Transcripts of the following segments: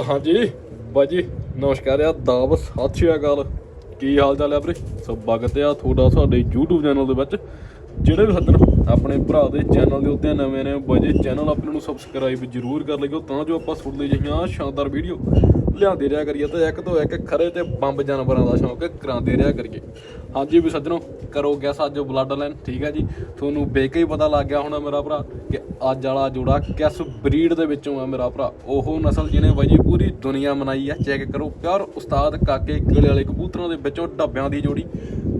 ਹਾਂਜੀ। ਬਾਜੀ, ਨਮਸਕਾਰ ਆ ਦਾਬ ਸਤਿ ਸ਼੍ਰੀ ਅਕਾਲ। ਕੀ ਹਾਲ ਚਾਲ ਹੈ ਵੀਰੇ? ਸਵਾਗਤ ਆ ਤੁਹਾਡਾ ਸਾਡੇ YouTube ਚੈਨਲ ਦੇ ਵਿੱਚ, ਜਿਹੜੇ ਵੀ ਸੱਜਣ ਆਪਣੇ ਭਰਾ ਦੇ ਚੈਨਲ ਦੇ ਉੱਤੇ ਨਵੇਂ ਨੇ, ਬਾਜੀ ਚੈਨਲ ਆਪਣੇ ਨੂੰ ਸਬਸਕ੍ਰਾਈਬ ਜ਼ਰੂਰ ਕਰ ਲਿਓ, ਤਾਂ ਜੋ ਆਪਾਂ ਸੁਣ ਤੁਹਾਡੇ ਜਿਹੀਆਂ ਸ਼ਾਨਦਾਰ ਵੀਡੀਓ ਲਿਆਉਂਦੇ ਰਿਹਾ ਕਰੀਏ ਤੇ ਇੱਕ ਤੋਂ ਇੱਕ ਖਰੇ ਤੇ ਬੰਬ ਜਾਨਵਰਾਂ ਦਾ ਸ਼ੌਂਕ ਕਰਾਉਂਦੇ ਰਿਹਾ ਕਰੀਏ। ਹਾਂਜੀ ਵੀ ਸੱਜਣੋ, ਕਰੋ ਗੈਸ ਅੱਜ ਬਲੱਡ ਲਾਈਨ ਠੀਕ ਹੈ ਜੀ? ਤੁਹਾਨੂੰ ਬੇਕੇ ਹੀ ਪਤਾ ਲੱਗ ਗਿਆ ਹੋਣਾ ਮੇਰਾ ਭਰਾ ਕਿ ਅੱਜ ਵਾਲਾ ਜੋੜਾ ਕਿਸ ਬਰੀਡ ਦੇ ਵਿੱਚੋਂ ਆ ਮੇਰਾ ਭਰਾ। ਉਹ ਨਸਲ ਜਿਹਨੇ ਬਾਈ ਜੀ ਪੂਰੀ ਦੁਨੀਆ ਮਨਾਈ ਹੈ ਚੈੱਕ ਕਰੋ। ਪਿਆਰ ਉਸਤਾਦ ਕਾਕੇ ਕਿਲੇ ਵਾਲੇ ਕਬੂਤਰਾਂ ਦੇ ਵਿੱਚੋਂ ਡੱਬਿਆਂ ਦੀ ਜੋੜੀ।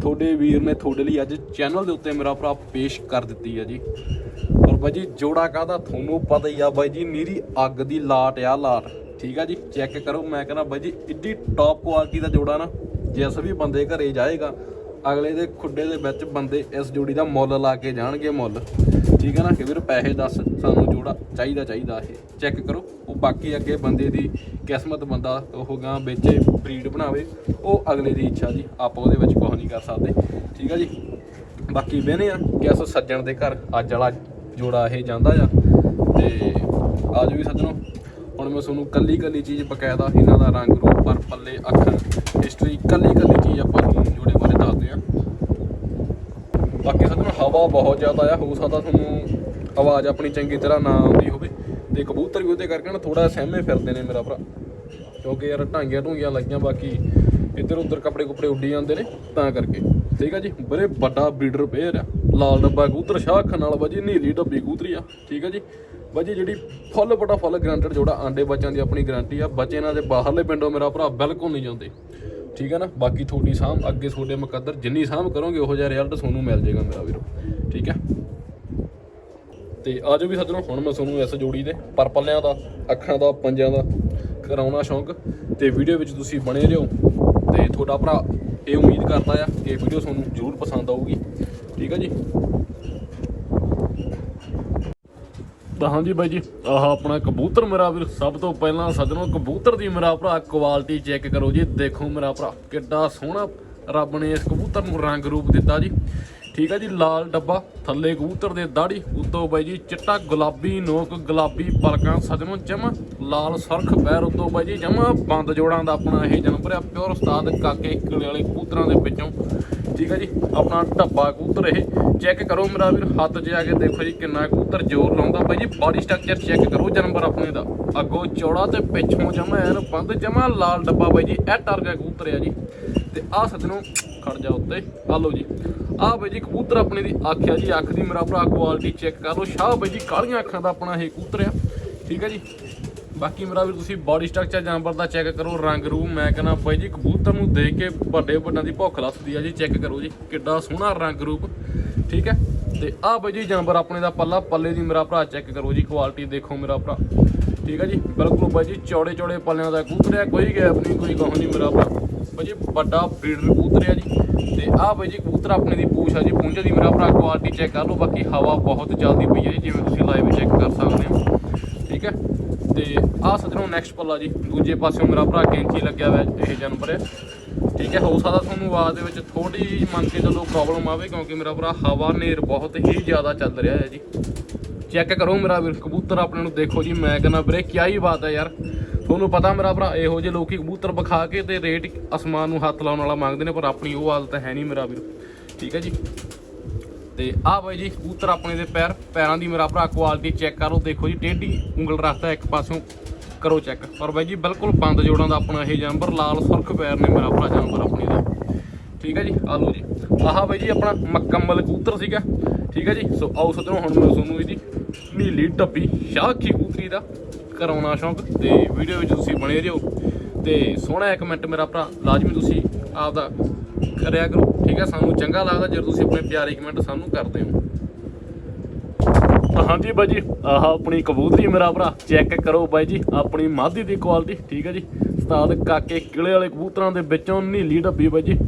ਤੁਹਾਡੇ ਵੀਰ ਨੇ ਤੁਹਾਡੇ ਲਈ ਅੱਜ ਚੈਨਲ ਦੇ ਉੱਤੇ ਮੇਰਾ ਭਰਾ ਪੇਸ਼ ਕਰ ਦਿੱਤੀ ਹੈ ਜੀ। ਔਰ ਬਾਈ ਜੀ ਜੋੜਾ ਕਾਹਦਾ? ਤੁਹਾਨੂੰ ਪਤਾ ਹੀ ਆ ਬਾਈ ਜੀ, ਨੀਰੀ ਅੱਗ ਦੀ ਲਾਟ ਆ, ਲਾਟ। ਠੀਕ ਆ ਜੀ ਚੈੱਕ ਕਰੋ। ਮੈਂ ਕਹਿੰਦਾ ਬਾਈ ਜੀ, ਇੱਡੀ ਟੌਪ ਕੁਆਲਿਟੀ ਦਾ ਜੋੜਾ ਨਾ, ਜਿਸ ਵੀ ਬੰਦੇ ਘਰੇ ਜਾਏਗਾ, ਅਗਲੇ ਦੇ ਖੁੱਡੇ ਦੇ ਵਿੱਚ ਬੰਦੇ ਇਸ ਜੋੜੀ ਦਾ ਮੁੱਲ ਲਾ ਕੇ ਜਾਣਗੇ ਮੁੱਲ। ਠੀਕ ਹੈ ਨਾ, ਕਿ ਵੀਰ ਪੈਸੇ ਦੱਸ, ਸਾਨੂੰ ਜੋੜਾ ਚਾਹੀਦਾ ਚਾਹੀਦਾ ਇਹ। ਚੈੱਕ ਕਰੋ, ਉਹ ਬਾਕੀ ਅੱਗੇ ਬੰਦੇ ਦੀ ਕਿਸਮਤ ਬੰਦਾ ਉਹ ਗਾਂ ਵੇਚੇ ਬਰੀਡ ਬਣਾਵੇ, ਉਹ ਅਗਲੇ ਦੀ ਇੱਛਾ ਜੀ, ਆਪਾਂ ਉਹਦੇ ਵਿੱਚ ਕੁਝ ਨਹੀਂ ਕਰ ਸਕਦੇ। ਠੀਕ ਆ ਜੀ, ਬਾਕੀ ਵੇਨੇ ਆ ਕਿ ਅਸ ਸੱਜਣ ਦੇ ਘਰ ਅੱਜ ਵਾਲਾ ਜੋੜਾ ਇਹ ਜਾਂਦਾ ਆ। ਤੇ ਆਜ ਵੀ ਸੱਜਣੋ ਹੁਣ ਮੈਂ ਤੁਹਾਨੂੰ ਕੱਲੀ ਕੱਲੀ ਚੀਜ਼ ਬਕਾਇਦਾ ਇਹਨਾਂ ਦਾ ਰੰਗ, ਰੂਪ, ਪਰ ਪੱਲੇ ਅੱਖਰ ਹਿਸਟਰੀ ਕੱਲੀ ਕੱਲੀ ਚੀਜ਼ ਆਪਾਂ ਤੁਹਾਨੂੰ ਜੋੜੇ ਬਾਰੇ ਦੱਸਦੇ ਆ ਬਾਕੀ ਸੱਜਣੋ ਹਵਾ ਬਹੁਤ ਜ਼ਿਆਦਾ ਆ, ਹੋ ਸਕਦਾ ਤੁਹਾਨੂੰ ਆਵਾਜ਼ ਆਪਣੀ ਚੰਗੀ ਤਰ੍ਹਾਂ ਨਾ ਆਉਂਦੀ ਹੋਵੇ। ਤੇ ਕਬੂਤਰ ਵੀ ਉਹਦੇ ਕਰਕੇ ਨਾ ਥੋੜਾ ਸਹਿਮੇ ਫਿਰਦੇ ਨੇ ਮੇਰਾ ਭਰਾ। ਕਿਉਂਕਿ ਯਾਰ ਢਾਂਗੀਆਂ ਢੂੰਗੀਆਂ ਲੱਗੀਆਂ ਬਾਕੀ ਇੱਧਰ ਉੱਧਰ ਕੱਪੜੇ ਕੁਪੜੇ ਉੱਡੀ ਜਾਂਦੇ ਨੇ, ਤਾਂ ਕਰਕੇ। ਠੀਕ ਆ ਜੀ? ਬੜੇ ਵੱਡਾ ਬਰੀਡਰ ਪੇਅਰ ਆ। ਲਾਲ ਡੱਬਾ ਕਬੂਤਰ, ਸ਼ਾਹ ਅੱਖਾਂ ਨਾਲ ਬਾਜੀ ਨੀਲੀ ਡੱਬੀ ਕਬੂਤਰੀ ਆ। ਠੀਕ ਆ ਜੀ? ਬਾਜੀ ਜਿਹੜੀ ਫੁੱਲ ਬੜਾ ਫੁੱਲ ਗਰੰਟਡ ਜੋੜਾ ਆਂਡੇ ਬੱਚਿਆਂ ਦੀ ਆਪਣੀ ਗਾਰੰਟੀ ਆ, ਬੱਚੇ ਇਹਨਾਂ ਦੇ ਬਾਹਰਲੇ ਪਿੰਡੋਂ ਮੇਰਾ ਭਰਾ ਬਿਲਕੁਲ ਨਹੀਂ ਜਾਂਦੇ। ਠੀਕ ਹੈ ਨਾ? ਬਾਕੀ ਤੁਹਾਡੀ ਸਾਂਭ, ਅੱਗੇ ਤੁਹਾਡੇ ਮੁਕੱਦਰ ਜਿੰਨੀ ਸਾਂਭ ਕਰੋਗੇ, ਉਹੋ ਜਿਹਾ ਰਿਜ਼ਲਟ ਤੁਹਾਨੂੰ ਮਿਲ ਜਾਏਗਾ ਮੇਰਾ ਵੀਰੋ। ਠੀਕ ਹੈ ਤੇ ਆਜੋ ਵੀ ਸੱਜਣੋ, ਹੁਣ ਮੈਂ ਤੁਹਾਨੂੰ ਇਸ ਜੋੜੀ ਦੇ ਪਰ ਪੱਲਿਆਂ ਦਾ, ਅੱਖਾਂ ਦਾ, ਪੰਜਾਂ ਦਾ ਕਰਾਉਣਾ ਸ਼ੌਂਕ। ਤੇ ਵੀਡੀਓ ਵਿੱਚ ਤੁਸੀਂ ਬਣੇ ਰਹੋ। ਤੇ ਤੁਹਾਡਾ ਭਰਾ ਇਹ ਉਮੀਦ ਕਰਦਾ ਆ ਕਿ ਇਹ ਵੀਡੀਓ ਤੁਹਾਨੂੰ ਜ਼ਰੂਰ ਪਸੰਦ ਆਊਗੀ। ਠੀਕ ਹੈ ਜੀ? ਤਾਂ ਹਾਂਜੀ ਬਾਈ ਜੀ, ਆਹ ਆਪਣਾ ਕਬੂਤਰ ਮੇਰਾ ਵੀਰ, ਸਭ ਤੋਂ ਪਹਿਲਾਂ ਸੱਜਣੋ, ਕਬੂਤਰ ਦੀ ਮੇਰਾ ਭਰਾ ਕੁਆਲਿਟੀ ਚੈੱਕ ਕਰੋ ਜੀ, ਦੇਖੋ ਮੇਰਾ ਭਰਾ ਕਿੱਡਾ ਸੋਹਣਾ ਰੱਬ ਨੇ ਇਸ ਕਬੂਤਰ ਨੂੰ ਰੰਗ ਰੂਪ ਦਿੱਤਾ ਜੀ। ਠੀਕ ਹੈ ਜੀ, ਲਾਲ ਡੱਬਾ, ਥੱਲੇ ਕਬੂਤਰ ਦੇ ਦਾੜੀ ਉੱਤੋਂ ਬਾਈ ਜੀ, ਚਿੱਟਾ ਗੁਲਾਬੀ, ਨੋਕ ਗੁਲਾਬੀ, ਪਲਕਾਂ, ਸੱਜਣੋ, ਜਮਾ, ਲਾਲ ਸਰਖ ਪੈਰ, ਉੱਤੋਂ ਬਾਈ ਜੀ, ਜਮਾ, ਬੰਦ ਜੋੜਾਂ ਦਾ ਆਪਣਾ ਇਹ ਜਨਮ ਭਰਿਆ ਪਿਓਰ ਉਸਤਾਦ ਕਾਕੇ, ਕਿਲੇ ਵਾਲੇ ਕਬੂਤਰਾਂ ਦੇ ਵਿੱਚੋਂ। ਠੀਕ ਹੈ ਜੀ, ਆਪਣਾ ਢੱਬਾ ਕਬੂਤਰ ਇਹ ਚੈੱਕ ਕਰੋ ਮੇਰਾ ਵੀਰ, ਹੱਥ 'ਚ ਆ ਕੇ ਦੇਖੋ ਜੀ ਕਿੰਨਾ ਕਬੂਤਰ ਜ਼ੋਰ ਲਾਉਂਦਾ ਬਾਈ ਜੀ ਬਾਡੀ ਸਟਰਕਚਰ ਚੈੱਕ ਕਰੋ ਜਾਨਵਰ ਆਪਣੇ ਦਾ। ਅੱਗੋਂ ਚੌੜਾ ਤੇ ਪਿੱਛੋਂ ਜਮਾ ਐਨ ਬੰਦ, ਜਮਾ ਲਾਲ ਡੱਬਾ ਬਾਈ ਜੀ, ਇਹ ਟਰਗਾ ਕਬੂਤਰ ਆ ਜੀ। ਤੇ ਆਹ ਸੱਜਣੋ, ਖੜ ਜਾ ਉੱਤੇ ਆ ਲਓ ਜੀ। ਆਹ ਬਾਈ ਜੀ ਕਬੂਤਰ ਆਪਣੇ ਦੀ ਅੱਖ ਆ ਜੀ, ਅੱਖ ਦੀ ਮੇਰਾ ਭਰਾ ਕੁਆਲਿਟੀ ਚੈੱਕ ਕਰ ਲਓ। ਸ਼ਾਹ ਬਾਈ ਜੀ ਕਾਲੀਆਂ ਅੱਖਾਂ ਦਾ ਆਪਣਾ ਇਹ ਕਬੂਤਰ ਆ। ਠੀਕ ਹੈ ਜੀ। ਬਾਕੀ ਮੇਰਾ ਵੀ ਤੁਸੀਂ ਬਾਡੀ ਸਟਰਕਚਰ ਜਾਨਵਰ ਦਾ ਚੈੱਕ ਕਰੋ, ਰੰਗ ਰੂਪ, ਮੈਂ ਕਹਿੰਦਾ ਬਾਈ ਜੀ ਕਬੂਤਰ ਨੂੰ ਦੇਖ ਕੇ ਵੱਡੇ ਵੱਡਾਂ ਦੀ ਭੁੱਖ ਲੱਥਦੀ ਆ ਜੀ ਚੈੱਕ ਕਰੋ ਜੀ, ਕਿੱਡਾ ਸੋਹਣਾ ਰੰਗ ਰੂਪ, ਠੀਕ ਹੈ? ਤੇ ਆਹ ਬਾਈ ਜੀ ਜਾਨਵਰ ਆਪਣੇ ਦਾ ਪੱਲਾ, ਪੱਲੇ ਦੀ ਮੇਰਾ ਭਰਾ ਚੈੱਕ ਕਰੋ ਜੀ ਕੁਆਲਿਟੀ ਦੇਖੋ ਮੇਰਾ ਭਰਾ, ਠੀਕ ਹੈ ਜੀ? ਬਿਲਕੁਲ ਬਾਈ ਜੀ, ਚੌੜੇ ਚੌੜੇ ਪੱਲਿਆਂ ਦਾ ਕਬੂਤਰ ਆ, ਕੋਈ ਗੈਪ ਨਹੀਂ, ਕੋਈ ਕਹੋ ਨਹੀਂ ਮੇਰਾ ਭਰਾ, ਬਾਈ ਜੀ ਵੱਡਾ ਬਰੀਡਰ ਕਬੂਤਰ ਆ ਜੀ, ਤੇ ਆਹ ਬਾਈ ਜੀ ਕਬੂਤਰ ਆਪਣੇ ਦੀ ਪੂਛ ਆ ਜੀ ਪੁੰਝ ਦੀ ਮੇਰਾ ਭਰਾ ਕੁਆਲਿਟੀ ਚੈੱਕ ਕਰ ਲਓ, ਬਾਕੀ ਹਵਾ ਬਹੁਤ ਚੱਲਦੀ ਪਈ ਹੈ ਜੀ, ਜਿਵੇਂ ਤੁਸੀਂ ਲਾਈਵ ਚੈੱਕ ਕਰ ਸਕਦੇ ਹੋ, ਠੀਕ ਹੈ? ਤੇ ਆਹ ਸੱਜਣੋ ਨੈਕਸਟ ਪੱਲਾ ਜੀ, ਦੂਜੇ ਪਾਸਿਓਂ ਮੇਰਾ ਭਰਾ ਕੈਂਚੀ ਲੱਗਿਆ ਹੋਇਆ ਇਹ ਜਾਨਵਰ। ਹੈ ਠੀਕ ਹੈ, ਹੋ ਸਕਦਾ ਤੁਹਾਨੂੰ ਆਵਾਜ਼ ਦੇ ਵਿੱਚ ਥੋੜੀ ਜਿਹੀ ਮੰਨ ਕੇ ਚੱਲੋ ਪ੍ਰੋਬਲਮ ਆਵੇ, ਕਿਉਂਕਿ ਮੇਰਾ ਭਰਾ ਹਵਾ ਨੇਰ ਬਹੁਤ ਹੀ ਜ਼ਿਆਦਾ ਚੱਲ ਰਿਹਾ ਹੈ ਜੀ। ਚੈੱਕ ਕਰੋ ਮੇਰਾ ਵੀਰ, ਕਬੂਤਰ ਆਪਣੇ ਨੂੰ ਦੇਖੋ ਜੀ, ਮੈਂ ਕਹਿੰਦਾ ਵੀਰੇ ਕੀ ਹੀ ਬਾਤ ਹੈ ਯਾਰ। ਤੁਹਾਨੂੰ ਪਤਾ ਮੇਰਾ ਭਰਾ ਇਹੋ ਜਿਹੇ ਲੋਕੀ ਕਬੂਤਰ ਵਿਖਾ ਕੇ ਤੇ ਰੇਟ ਅਸਮਾਨ ਨੂੰ ਹੱਥ ਲਾਉਣ ਵਾਲਾ ਮੰਗਦੇ ਨੇ, ਪਰ ਆਪਣੀ ਉਹ ਹਾਲਤ ਹੈ ਨਹੀਂ ਮੇਰਾ ਵੀਰ। ਠੀਕ ਹੈ ਜੀ। ਤੇ ਆਹ ਬਾਈ ਜੀ, ਕਬੂਤਰ ਆਪਣੇ ਦੇ ਪੈਰ, ਪੈਰਾਂ ਦੀ ਮੇਰਾ ਭਰਾ ਕੁਆਲਿਟੀ ਚੈੱਕ ਕਰੋ ਦੇਖੋ ਜੀ, ਟੇਢੀ ਉਂਗਲ ਰੱਖਦਾ ਇੱਕ ਪਾਸਿਓਂ, ਕਰੋ ਚੈੱਕ ਪਰ ਬਾਈ ਜੀ, ਬਿਲਕੁਲ ਬੰਦ ਜੋੜਾਂ ਦਾ ਆਪਣਾ ਇਹ ਜਾਨਵਰ, ਲਾਲ ਸੁਰਖ ਪੈਰ ਨੇ ਮੇਰਾ ਭਰਾ ਜਾਨਵਰ ਆਪਣੇ ਦਾ। ਠੀਕ ਹੈ ਜੀ ਆ ਲਓ ਜੀ। ਆਹ ਬਾਈ ਜੀ, ਆਪਣਾ ਮੁਕੰਮਲ ਕਬੂਤਰ ਸੀਗਾ। ਠੀਕ ਹੈ ਜੀ, ਸੋ ਆਓ ਸੱਜਣੋ, ਹੁਣ ਮੈਂ ਤੁਹਾਨੂੰ ਇਹਦੀ ਨੀਲੀ ਡੱਬੀ ਸ਼ਾਖੀ ਕਬੂਤਰੀ ਦਾ ਕਰਾਉਣਾ ਸ਼ੌਂਕ ਤੇ ਵੀਡੀਓ ਵਿੱਚ ਤੁਸੀਂ ਬਣੇ ਰਹੋ। ਤੇ ਸੋਹਣਾ ਇੱਕ ਮਿੰਟ ਮੇਰਾ ਭਰਾ, ਲਾਜ਼ਮੀ ਤੁਸੀਂ ਆਪਦਾ ਕਰਿਆ ਕਰੋ। ਠੀਕ ਹੈ ਸਾਨੂੰ ਚੰਗਾ ਲੱਗਦਾ ਜੇ ਤੁਸੀਂ ਆਪਣੇ ਪਿਆਰੇ ਕਮੈਂਟ ਸਾਨੂੰ ਕਰਦੇ ਹੋ। ਤਾਂ ਹਾਂਜੀ ਬਾਈ ਜੀ, ਆਹ ਆਪਣੀ ਕਬੂਤਰੀ ਮੇਰਾ ਭਰਾ, ਚੈੱਕ ਕਰੋ ਬਾਈ ਜੀ, ਆਪਣੀ ਮਾਦੀ ਦੀ ਕੁਆਲਿਟੀ ਠੀਕ ਹੈ ਜੀ। ਉਸਤਾਦ ਕਾਕੇ ਕਿਲੇ ਵਾਲੇ ਕਬੂਤਰਾਂ ਦੇ ਵਿੱਚੋਂ ਨੀਲੀ ਡੱਬੀ ਬਾਈ ਜੀ।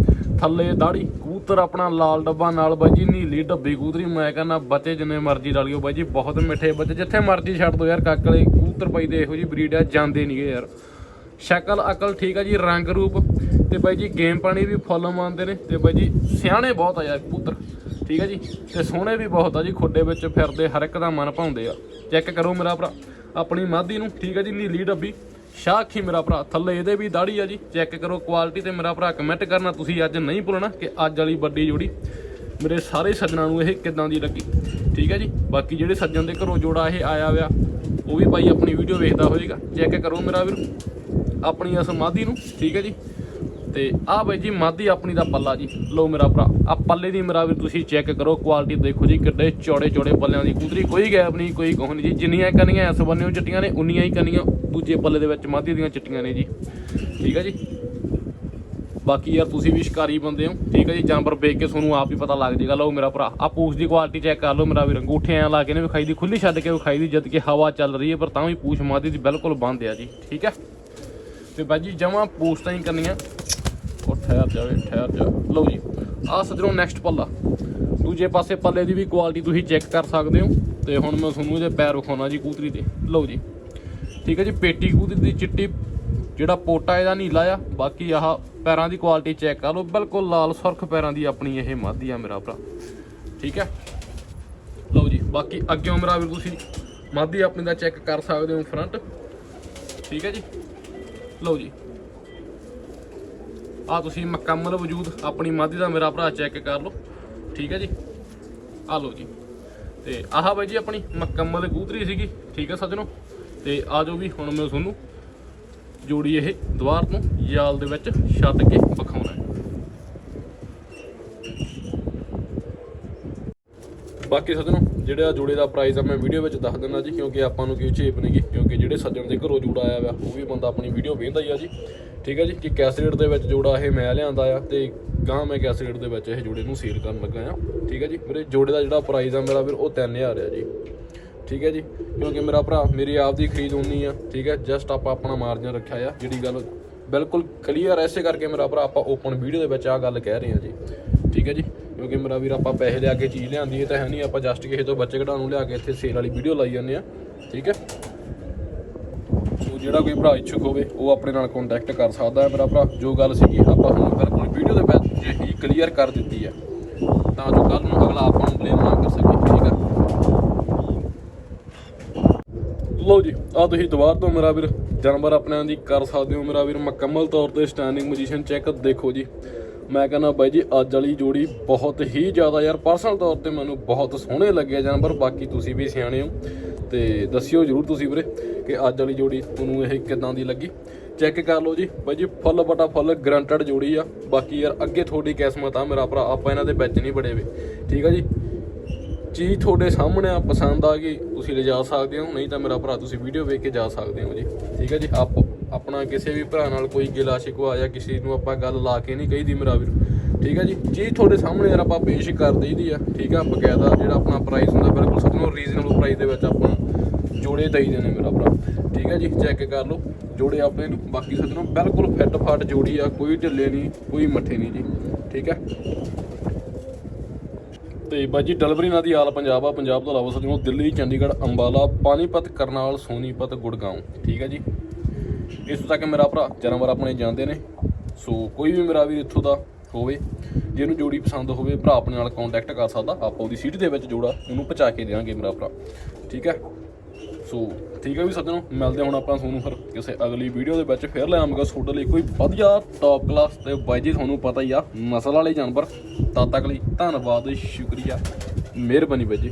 ਥੱਲੇ ਦਾੜੀ, ਕਬੂਤਰ ਆਪਣਾ ਲਾਲ ਡੱਬਾ ਨਾਲ ਬਾਈ ਜੀ, ਨੀਲੀ ਡੱਬੀ ਕਬੂਤਰੀ, ਮੈਂ ਕਹਿੰਦਾ ਬੱਚੇ ਜਿੰਨੇ ਮਰਜ਼ੀ ਰਲਿਓ ਬਾਈ ਜੀ, ਬਹੁਤ ਮਿੱਠੇ ਬੱਚੇ, ਜਿੱਥੇ ਮਰਜ਼ੀ ਛੱਡ ਦੋ ਯਾਰ, ਕਾਕੇ ਵਾਲੇ ਕਬੂਤਰ ਬਾਈ ਦੇ ਇਹੋ ਜੀ ਬਰੀਡ ਆ, ਜਾਂਦੇ ਨਹੀਂਗੇ ਯਾਰ। ਸ਼ਕਲ ਅਕਲ ਠੀਕ ਆ ਜੀ, ਰੰਗ ਰੂਪ। ਤੇ ਬਾਈ ਜੀ, ਗੇਮ ਪਾਣੀ ਵੀ ਫੁੱਲ ਮੰਨਦੇ ਨੇ। ਤੇ ਬਾਈ ਜੀ, ਸਿਆਣੇ ਬਹੁਤ ਆ ਯਾਰ ਕਬੂਤਰ। ਠੀਕ ਆ ਜੀ? ਤੇ ਸੋਹਣੇ ਵੀ ਬਹੁਤ ਆ ਜੀ, ਖੁੱਡੇ ਵਿੱਚ ਫਿਰਦੇ, ਹਰ ਇੱਕ ਦਾ ਮਨ ਭਾਉਂਦੇ ਆ। ਚੈੱਕ ਕਰੋ ਮੇਰਾ ਭਰਾ, ਆਪਣੀ ਮਾਦੀ ਨੂੰ। ਠੀਕ ਆ ਜੀ, ਨੀਲੀ ਡੱਬੀ। ਸ਼ਾਖੀ ਮੇਰਾ ਭਰਾ, ਥੱਲੇ ਇਹਦੇ ਵੀ ਦਾੜੀ ਆ ਜੀ। ਚੈੱਕ ਕਰੋ ਕੁਆਲਿਟੀ ਤੇ ਮੇਰਾ ਭਰਾ ਕਮੈਂਟ ਕਰਨਾ, ਤੁਸੀਂ ਅੱਜ ਨਹੀਂ ਭੁੱਲਣਾ ਕਿ ਅੱਜ ਵਾਲੀ ਵੱਡੀ ਜੋੜੀ ਮੇਰੇ ਸਾਰੇ ਸੱਜਣਾਂ ਨੂੰ ਇਹ ਕਿੱਦਾਂ ਦੀ ਲੱਗੀ। ਠੀਕ ਹੈ ਜੀ? ਬਾਕੀ ਜਿਹੜੇ ਸੱਜਣ ਦੇ ਘਰੋਂ ਜੋੜਾ ਇਹ ਆਇਆ ਹੋਇਆ ਉਹ ਵੀ ਭਾਈ ਆਪਣੀ ਵੀਡੀਓ ਵੇਖਦਾ ਹੋਏਗਾ ਚੈੱਕ ਕਰੋ ਮੇਰਾ ਵੀਰ, ਆਪਣੀ ਇਸ ਮਾਦੀ ਨੂੰ, ਠੀਕ ਹੈ ਜੀ? ਤੇ ਆਹ ਬਾਈ ਜੀ, ਮਾਦੀ ਆਪਣੀ ਦਾ ਪੱਲਾ ਜੀ। ਲਓ ਮੇਰਾ ਭਰਾ, ਆ ਪੱਲੇ ਦੀ ਮੇਰਾ ਵੀ ਤੁਸੀਂ ਚੈੱਕ ਕਰੋ ਕੁਆਲਿਟੀ ਦੇਖੋ ਜੀ, ਕਿੱਡੇ ਚੌੜੇ ਚੌੜੇ ਪੱਲਿਆਂ ਦੀ ਕੁਦਰੀ ਕੋਈ ਗੈਪ ਨਹੀਂ, ਕੋਈ ਕੋਹ ਨਹੀਂ ਜੀ। ਜਿੰਨੀਆਂ ਕਨੀਆਂ ਇਸ ਬੰਨਿਓ ਚਿੱਟੀਆਂ ਨੇ, ਉਨੀਆਂ ਹੀ ਕਨੀਆਂ ਦੂਜੇ ਪੱਲੇ ਦੇ ਵਿੱਚ ਮਾਦੀ ਦੀਆਂ ਚਿੱਟੀਆਂ ਨੇ ਜੀ। ਠੀਕ ਹੈ ਜੀ? ਬਾਕੀ ਯਾਰ ਤੁਸੀਂ ਵੀ ਸ਼ਿਕਾਰੀ ਬੰਦੇ ਹੋ। ਠੀਕ ਹੈ ਜੀ ਜਾਨਵਰ ਵੇਖ ਕੇ ਤੁਹਾਨੂੰ ਆਪ ਹੀ ਪਤਾ ਲੱਗ ਜਾਏਗਾ, ਲਓ ਮੇਰਾ ਭਰਾ ਆ ਪੂਛ ਦੀ ਕੁਆਲਿਟੀ ਚੈੱਕ ਕਰ ਲਓ ਮੇਰਾ ਵੀ ਰੰਗੂਠੇ ਐਂ ਲਾ ਕੇ ਨੇ ਵਿਖਾਈ ਦੀ ਖੁੱਲੀ ਛੱਡ ਕੇ ਵਿਖਾਈ ਦੀ, ਜਦ ਕਿ ਹਵਾ ਚੱਲ ਰਹੀ ਹੈ, ਪਰ ਤਾਂ ਵੀ ਪੂਛ ਮਾਦੀ ਦੀ ਬਿਲਕੁਲ ਬੰਦ ਆ ਜੀ, ਠੀਕ ਹੈ? ਤੇ ਬਾਜੀ ਜਮਾ ਪੂਛ ਤਾਂ ਹੀ ਕਰਨੀਆਂ। ਉਹ ਠਹਿਰ ਜਾਵੇ ਠਹਿਰ ਜਾ। ਲਓ ਜੀ, ਆਹ ਸੱਜਣੋ ਨੈਕਸਟ ਪੱਲਾ। ਦੂਜੇ ਪਾਸੇ ਪੱਲੇ ਦੀ ਵੀ ਕੁਆਲਿਟੀ ਤੁਸੀਂ ਚੈੱਕ ਕਰ ਸਕਦੇ ਹੋ। ਤੇ ਹੁਣ ਮੈਂ ਤੁਹਾਨੂੰ ਇਹਦੇ ਪੈਰ ਵਿਖਾਉਣਾ ਜੀ ਕੂਤਰੀ 'ਤੇ। ਲਓ ਜੀ, ਠੀਕ ਹੈ ਜੀ, ਪੇਟੀ ਕੂਤਰੀ ਦੀ ਚਿੱਟੀ ਜਿਹੜਾ ਪੋਟਾ ਇਹਦਾ ਨੀਲਾ ਆ, ਬਾਕੀ ਆਹ ਪੈਰਾਂ ਦੀ ਕੁਆਲਿਟੀ ਚੈੱਕ ਕਰ ਲਓ। ਬਿਲਕੁਲ ਲਾਲ ਸੁਰਖ ਪੈਰਾਂ ਦੀ ਆਪਣੀ ਇਹ ਮਾਦੀ ਆ ਮੇਰਾ ਭਰਾ। ਠੀਕ ਹੈ? ਲਓ ਜੀ, ਬਾਕੀ ਅੱਗੇ ਮੇਰਾ ਵੀ ਤੁਸੀਂ ਮਾਦੀ ਆਪਣੀ ਦਾ ਚੈੱਕ ਕਰ ਸਕਦੇ ਹੋ ਫਰੰਟ ਠੀਕ ਹੈ ਜੀ? ਲਓ ਜੀ। ਆ ਤੁਸੀਂ ਮੁਕੰਮਲ ਵਜੂਦ ਆਪਣੀ ਮਾਦੀ ਦਾ ਮੇਰਾ ਭਰਾ ਚੈੱਕ ਕਰ ਲਓ। ਠੀਕ ਹੈ ਜੀ? ਆ ਲਓ ਜੀ। ਤੇ ਆਹ ਬਾਈ ਜੀ ਆਪਣੀ ਮੁਕੰਮਲ ਕੂਤਰੀ ਸੀਗੀ। ਠੀਕ ਹੈ ਸੱਜਣੋ? ਤੇ ਆ ਜਾਓ ਵੀ ਹੁਣ ਮੈਂ ਤੁਹਾਨੂੰ ਜੋੜੀ ਇਹ ਦੁਆਰ ਤੋਂ ਯਾਲ ਦੇ ਵਿੱਚ ਛੱਡ ਕੇ ਵਿਖਾਉਣਾ ਹੈ। ਬਾਕੀ ਸੱਜਣੋ, ਜਿਹੜਾ ਜੋੜੇ ਦਾ ਪ੍ਰਾਈਸ ਆ, ਮੈਂ ਵੀਡੀਓ ਵਿੱਚ ਦੱਸ ਦਿੰਦਾ ਜੀ, ਕਿਉਂਕਿ ਆਪਾਂ ਨੂੰ ਕੀ ਝੇਪ ਨਹੀਂਗੀ ਕਿਉਂਕਿ ਜਿਹੜੇ ਸੱਜਣ ਦੇ ਘਰੋਂ ਜੋੜਾ ਆਇਆ ਵਾ, ਉਹ ਵੀ ਬੰਦਾ ਆਪਣੀ ਵੀਡੀਓ ਵੇਖਦਾ ਹੀ ਆ ਜੀ। ਠੀਕ ਹੈ ਜੀ, ਕਿ ਕਿਸ ਰੇਟ ਦੇ ਵਿੱਚ ਜੋੜਾ ਇਹ ਮੈਂ ਲਿਆਂਦਾ ਆ, ਤੇ ਗਾਂ ਮੈਂ ਕਿਸ ਰੇਟ ਦੇ ਵਿੱਚ ਇਹ ਜੋੜੇ ਨੂੰ ਸੇਲ ਕਰਨ ਲੱਗਾ ਆ। ਠੀਕ ਹੈ ਜੀ ਮੇਰੇ ਜੋੜੇ ਦਾ ਜਿਹੜਾ ਪ੍ਰਾਈਸ ਆ, ਮੇਰਾ ਵੀਰ, ਉਹ 3000 ਆ ਜੀ। ਠੀਕ ਹੈ ਜੀ? ਕਿਉਂਕਿ ਮੇਰਾ ਭਰਾ, ਮੇਰੀ ਆਪ ਦੀ ਖਰੀਦ ਉਨੀ ਆ, ਠੀਕ ਹੈ? ਜਸਟ ਆਪਾਂ ਆਪਣਾ ਮਾਰਜਨ ਰੱਖਿਆ ਆ, ਜਿਹੜੀ ਗੱਲ ਬਿਲਕੁਲ ਕਲੀਅਰ ਐਸੇ ਕਰਕੇ ਮੇਰਾ ਭਰਾ, ਆਪਾਂ ਓਪਨ ਵੀਡੀਓ ਦੇ ਵਿੱਚ ਆ ਗੱਲ ਕਹਿ ਰਹੇ ਆ ਜੀ। ਠੀਕ ਹੈ ਜੀ? ਕਿਉਂਕਿ ਮੇਰਾ ਵੀਰ, ਆਪਾਂ ਪੈਸੇ ਲਿਆ ਕੇ ਚੀਜ਼ ਲਿਆਂਦੀ ਹੈ ਤਾਂ ਹੈ ਨਹੀਂ ਆਪਾਂ ਜਸਟ ਕਿਸੇ ਤੋਂ ਬੱਚੇ ਕਢਾਉਣ ਨੂੰ ਲਿਆ ਕੇ ਇੱਥੇ ਸੇਲ ਵਾਲੀ ਵੀਡੀਓ ਲਾਈ ਜਾਂਦੇ ਆ। ਠੀਕ ਹੈ? ਸੋ ਜਿਹੜਾ ਕੋਈ ਭਰਾ ਇੱਛੁਕ ਹੋਵੇ, ਉਹ ਆਪਣੇ ਨਾਲ ਕੰਟੈਕਟ ਕਰ ਸਕਦਾ ਹੈ ਮੇਰਾ ਭਰਾ। ਜੋ ਗੱਲ ਸੀਗੀ, ਆਪਾਂ ਹੁਣ ਬਿਲਕੁਲ ਵੀਡੀਓ ਦੇ ਵਿੱਚ ਹੀ ਕਲੀਅਰ ਕਰ ਦਿੱਤੀ ਹੈ ਤਾਂ ਜੋ ਕੱਲ ਨੂੰ ਅਗਲਾ ਆਪਾਂ ਨੂੰ ਬਲੇਮ ਨਾ ਕਰ ਸਕੇ ਠੀਕ ਹੈ ਲਓ ਜੀ ਆ ਤੁਸੀਂ ਦੁਬਾਰ ਤੋਂ ਮੇਰਾ ਵੀਰ ਜਾਨਵਰ ਆਪਣਿਆਂ ਦੀ ਕਰ ਸਕਦੇ ਹੋ। ਮੇਰਾ ਵੀਰ ਮੁਕੰਮਲ ਤੌਰ ਤੇ ਸਟੈਂਡਿੰਗ ਪੋਜੀਸ਼ਨ ਚੈੱਕ ਦੇਖੋ ਜੀ। ਮੈਂ ਕਹਿੰਦਾ ਬਾਈ ਜੀ, ਅੱਜ ਵਾਲੀ ਜੋੜੀ ਬਹੁਤ ਹੀ ਜ਼ਿਆਦਾ ਯਾਰ ਪਰਸਨਲ ਤੌਰ ਤੇ ਮੈਨੂੰ ਬਹੁਤ ਸੋਹਣੇ ਲੱਗੇ ਜਾਨਵਰ, ਬਾਕੀ ਤੁਸੀਂ ਵੀ ਸਿਆਣੇ ਹੋ। ਤੇ ਦੱਸਿਓ ਜਰੂਰ ਤੁਸੀਂ ਵੀਰੇ ਕਿ ਅੱਜ ਵਾਲੀ ਜੋੜੀ ਤੁਹਾਨੂੰ ਇਹ ਕਿਦਾਂ ਦੀ ਲੱਗੀ। ਚੈੱਕ ਕਰ ਲਓ ਜੀ, ਬਾਈ ਜੀ, ਫੁੱਲ ਬਟਾ ਫੁੱਲ ਗਰੰਟਡ ਜੋੜੀ ਆ। ਬਾਕੀ ਯਾਰ ਅੱਗੇ ਤੁਹਾਡੀ ਕਿਸਮਤ ਆ ਮੇਰਾ ਭਰਾ, ਆਪਾਂ ਇਹਨਾਂ ਦੇ ਵਿੱਚ ਨਹੀਂ ਬੜੇ ਵੇ। ਠੀਕ ਆ ਜੀ? ਚੀਜ਼ ਤੁਹਾਡੇ ਸਾਹਮਣੇ ਆ, ਪਸੰਦ ਆ ਗਈ, ਤੁਸੀਂ ਲਿਜਾ ਸਕਦੇ ਹੋ, ਨਹੀਂ ਤਾਂ ਮੇਰਾ ਭਰਾ, ਤੁਸੀਂ ਵੀਡੀਓ ਵੇਖ ਕੇ ਜਾ ਸਕਦੇ ਹੋ ਜੀ। ਠੀਕ ਹੈ ਜੀ, ਆਪ ਆਪਣਾ ਕਿਸੇ ਵੀ ਭਰਾ ਨਾਲ ਕੋਈ ਗਿਲਾ ਸ਼ਿਕਵਾ ਜਾਂ ਕਿਸੇ ਨੂੰ ਆਪਾਂ ਗੱਲ ਲਾ ਕੇ ਨਹੀਂ ਕਹੀਦੀ ਮੇਰਾ ਵੀਰ। ਠੀਕ ਹੈ ਜੀ, ਚੀਜ਼ ਤੁਹਾਡੇ ਸਾਹਮਣੇ ਯਾਰ ਆਪਾਂ ਪੇਸ਼ ਕਰ ਦਈਦੀ ਆ, ਠੀਕ ਆ ਬਕਾਇਦਾ ਜਿਹੜਾ ਆਪਣਾ ਪ੍ਰਾਈਸ ਹੁੰਦਾ, ਬਿਲਕੁਲ ਸਭ ਨੂੰ ਰੀਜ਼ਨੇਬਲ ਪ੍ਰਾਈਸ ਦੇ ਵਿੱਚ ਆਪਾਂ ਜੋੜੇ ਦਈਦੇ ਨੇ ਮੇਰਾ ਭਰਾ। ਠੀਕ ਹੈ ਜੀ ਚੈੱਕ ਕਰ ਲਓ, ਜੋੜੇ ਆਪਣੇ ਨੂੰ, ਬਾਕੀ ਸੱਜਣੋ, ਬਿਲਕੁਲ ਫਿੱਟ ਫਾਟ ਜੋੜੀ ਆ, ਕੋਈ ਢਿੱਲੇ ਨਹੀਂ, ਕੋਈ ਮੱਠੇ ਨਹੀਂ ਜੀ। ਠੀਕ ਹੈ। ਤੇ ਬਾਜੀ ਡਲਵਰੀ ਨਾਂ ਦੀ ਆਲ ਪੰਜਾਬ ਆ, ਪੰਜਾਬ ਤੋਂ ਇਲਾਵਾ ਸੱਜਣੋ ਦਿੱਲੀ, ਚੰਡੀਗੜ੍ਹ, ਅੰਬਾਲਾ, ਪਾਣੀਪਤ, ਕਰਨਾਲ, ਸੋਨੀਪਤ, ਗੁੜਗਾਉਂ, ਠੀਕ ਹੈ ਜੀ? ਇਸ ਤੱਕ ਮੇਰਾ ਭਰਾ ਜਾਨਵਰ ਆਪਣੇ ਜਾਂਦੇ ਨੇ, ਸੋ ਕੋਈ ਵੀ ਮੇਰਾ ਵੀਰ ਇੱਥੋਂ ਦਾ ਹੋਵੇ, ਜਿਹਨੂੰ ਜੋੜੀ ਪਸੰਦ ਹੋਵੇ, ਭਰਾ ਆਪਣੇ ਨਾਲ ਕੰਟੈਕਟ ਕਰ ਸਕਦਾ, ਆਪਾਂ ਉਹਦੀ ਸੀਟ ਦੇ ਵਿੱਚ ਜੋੜਾ, ਉਹਨੂੰ ਪਹੁੰਚਾ ਕੇ ਦੇਵਾਂਗੇ ਮੇਰਾ ਭਰਾ, ਠੀਕ ਹੈ ਸੋ ਠੀਕ ਹੈ ਵੀ ਸੱਜਣੋ, ਮਿਲਦੇ ਹਾਂ ਹੁਣ ਆਪਾਂ ਤੁਹਾਨੂੰ ਫਿਰ ਕਿਸੇ ਅਗਲੀ ਵੀਡੀਓ ਦੇ ਵਿੱਚ। ਫਿਰ ਲੈ ਆਵਾਂਗਾ ਤੁਹਾਡੇ ਲਈ ਕੋਈ ਵਧੀਆ ਟੌਪ ਕਲਾਸ ਤੇ ਬਾਈ ਜੀ, ਤੁਹਾਨੂੰ ਪਤਾ ਹੀ ਆ, ਨਸਲ ਵਾਲੇ ਜਾਨਵਰ। ਤਦ ਤੱਕ ਲਈ ਧੰਨਵਾਦ, ਸ਼ੁਕਰੀਆ। ਮਿਹਰਬਾਨੀ ਬਾਈ ਜੀ।